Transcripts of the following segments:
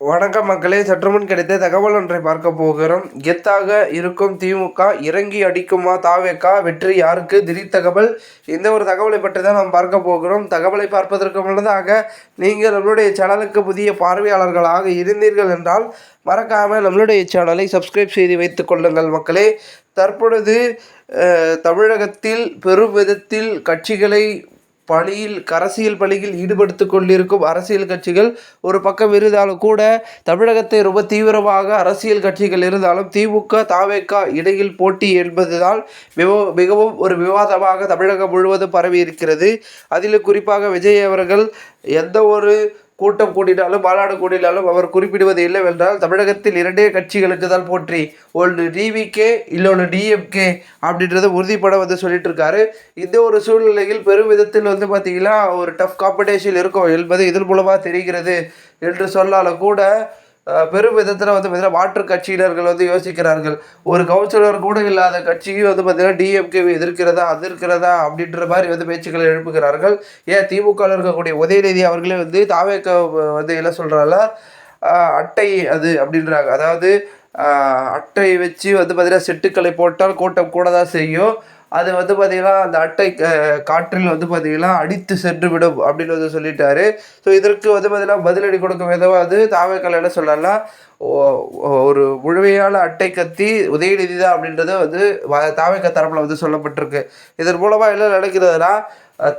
வணக்கம் மக்களே சற்றுமுன் கிடைத்த தகவல் ஒன்றை பார்க்க போகிறோம். கெத்தாக இருக்கும் திமுக இறங்கி அடிக்குமா தாவேக்கா? வெற்றி யாருக்கு? திடீர் தகவல். இந்த ஒரு தகவலை பற்றி தான் நாம் பார்க்க போகிறோம். தகவலை பார்ப்பதற்கு முன்னதாக நீங்கள் நம்மளுடைய சேனலுக்கு புதிய பார்வையாளர்களாக இருந்தீர்கள் என்றால் மறக்காமல் நம்மளுடைய சேனலை சப்ஸ்கிரைப் செய்து வைத்துக் கொள்ளுங்கள் மக்களே. தற்பொழுது தமிழகத்தில் பெரும் விதத்தில் கட்சிகளை பழியில் அரசியல் பழியில் ஈடுபடுத்து கொண்டிருக்கும் அரசியல் கட்சிகள் ஒரு பக்கம் இருந்தாலும் கூட தமிழகத்தை ரொம்ப தீவிரமாக அரசியல் கட்சிகள் இருந்தாலும் திமுக தாவேக்கா இடையில் போட்டி என்பதுதான் மிகவும் மிகவும் ஒரு விவாதமாக தமிழகம் முழுவதும் பரவி இருக்கிறது. அதில் குறிப்பாக விஜய் அவர்கள் எந்த ஒரு கூட்டம் கூட்டினாலும் மாநாடு கூட்டினாலும் அவர் குறிப்பிடுவது இல்லவென்றால் தமிழகத்தில் இரண்டே கட்சிகளுக்கு தான் போற்றி ஒன்று டிவிகே இன்னொன்று டிஎம்கே அப்படின்றத உறுதிப்பட வந்து சொல்லிட்டு இருக்காரு இந்த ஒரு சூழ்நிலையில் பெரும் விதத்தில் வந்து பார்த்தீங்கன்னா ஒரு டஃப் காம்படிஷன் இருக்கும் என்பது இதன் மூலமாக தெரிகிறது. என்று சொன்னாலும் கூட பெரும் விதத்தில் வந்து பார்த்தீங்கன்னா மாற்று கட்சியினர்கள் வந்து யோசிக்கிறார்கள். ஒரு கவுன்சிலர் கூட இல்லாத கட்சியும் வந்து பார்த்தீங்கன்னா டிஎம்கேவை எதிர்க்கிறதா அதிர்க்கிறதா அப்படின்ற மாதிரி வந்து பேச்சுக்களை எழுப்புகிறார்கள். ஏன் திமுக இருக்கக்கூடிய உதயநிதி அவர்களே வந்து தாவேக்க வந்து என்ன சொல்கிறாங்களா அட்டை அது அப்படின்றாங்க. அதாவது அட்டை வச்சு வந்து பார்த்தீங்கன்னா செட்டுக்களை போட்டால் கூட்டம் கூட தான் செய்யும். அது வந்து பார்த்தீங்கன்னா அந்த அட்டை காற்றில் வந்து பார்த்தீங்கன்னா அடித்து சென்று விடும் அப்படின்னு வந்து சொல்லிட்டாரு. ஸோ இதற்கு வந்து பார்த்தீங்கன்னா பதிலடி கொடுக்கும் விதமாக வந்து தாவேக்கல் என்ன சொல்லலாம் ஒரு முழுமையான அட்டை கத்தி உதயநிதி தான் அப்படின்றது வந்து தாவேக்க தரப்பில் வந்து சொல்லப்பட்டிருக்கு. இதன் மூலமாக என்ன நடக்கிறதுனா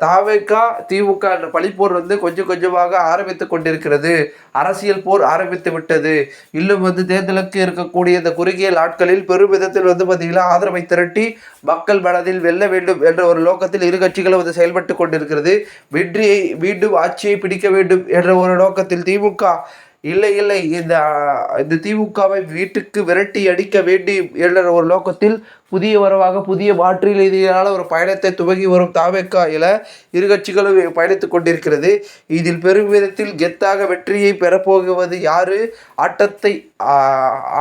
தாவேக்கா திமுக என்ற பழிப்போர் வந்து கொஞ்சம் கொஞ்சமாக ஆரம்பித்து கொண்டிருக்கிறது. அரசியல் போர் ஆரம்பித்து விட்டது. இன்னும் வந்து தேர்தலுக்கு இருக்கக்கூடிய இந்த குறுகிய நாட்களில் பெரும் விதத்தில் வந்து பார்த்திங்கன்னா ஆதரவை திரட்டி மக்கள் மனதில் வெல்ல வேண்டும் என்ற ஒரு நோக்கத்தில் இரு கட்சிகளும் வந்து செயல்பட்டு கொண்டிருக்கிறது. வெற்றியை மீண்டும் ஆட்சியை பிடிக்க வேண்டும் என்ற ஒரு நோக்கத்தில் திமுக இல்லை இல்லை. இந்த இந்த திமுகவை வீட்டுக்கு விரட்டி அடிக்க வேண்டி என்ற ஒரு நோக்கத்தில் புதிய வரவாக புதிய மாற்று ரீதியிலான ஒரு பயணத்தை துவங்கி வரும் தாவேக்காயில இரு கட்சிகளும் பயணித்து கொண்டிருக்கிறது. இதில் பெரும் விதத்தில் கெத்தாக வெற்றியை பெறப்போகுவது யாரு? ஆட்டத்தை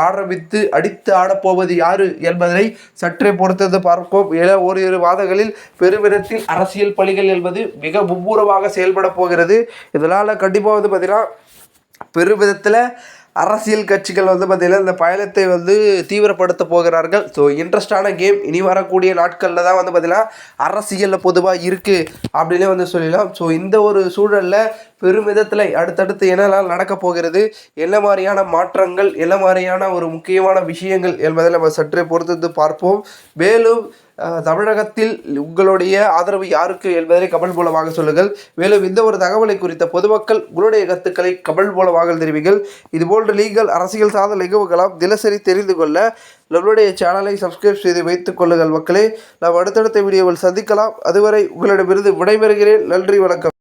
ஆரம்பித்து அடித்து ஆடப்போவது யாரு என்பதனை சற்றே பொறுத்தது பார்ப்போம். என ஓரிரு மாதங்களில் பெருமிதத்தில் அரசியல் பணிகள் என்பது மிக மும்முரமாக செயல்பட போகிறது. இதனால் கண்டிப்பாக வந்து பார்த்தீங்கன்னா பெருவிதத்தில் அரசியல் கட்சிகள் வந்து பார்த்திங்கன்னா இந்த பயணத்தை வந்து தீவிரப்படுத்த போகிறார்கள். ஸோ இன்ட்ரெஸ்டான கேம் இனி வரக்கூடிய நாட்களில் தான் வந்து பார்த்திங்கன்னா அரசியலில் பொதுவாக இருக்குது அப்படின்னே வந்து சொல்லலாம் ஸோ இந்த ஒரு சூழலில் பெருமிதத்தில் அடுத்தடுத்து என்னெல்லாம் நடக்க போகிறது? என்ன மாதிரியான மாற்றங்கள்? என்ன மாதிரியான ஒரு முக்கியமான விஷயங்கள் என்பதை நம்ம சற்றே பொறுத்து பார்ப்போம். மேலும் தமிழகத்தில் உங்களுடைய ஆதரவு யாருக்கு என்பதை கமெண்ட் மூலமாக சொல்லுங்கள். மேலும் இந்த ஒரு தகவலை குறித்த பொதுமக்கள் உங்களுடைய கருத்துக்களை கமெண்ட் மூலமாக தெரிவிங்கள். இதுபோன்ற நீங்கள் அரசியல் சார்ந்த நிகழ்வுகளாம் தினசரி தெரிந்து கொள்ள நம்மளுடைய சேனலை சப்ஸ்கிரைப் செய்து வைத்துக் கொள்ளுங்கள் மக்களே. நாம் அடுத்தடுத்த வீடியோவில் சந்திக்கலாம். அதுவரை உங்களிடமிருந்து விடைபெறுகிறேன். நன்றி வணக்கம்.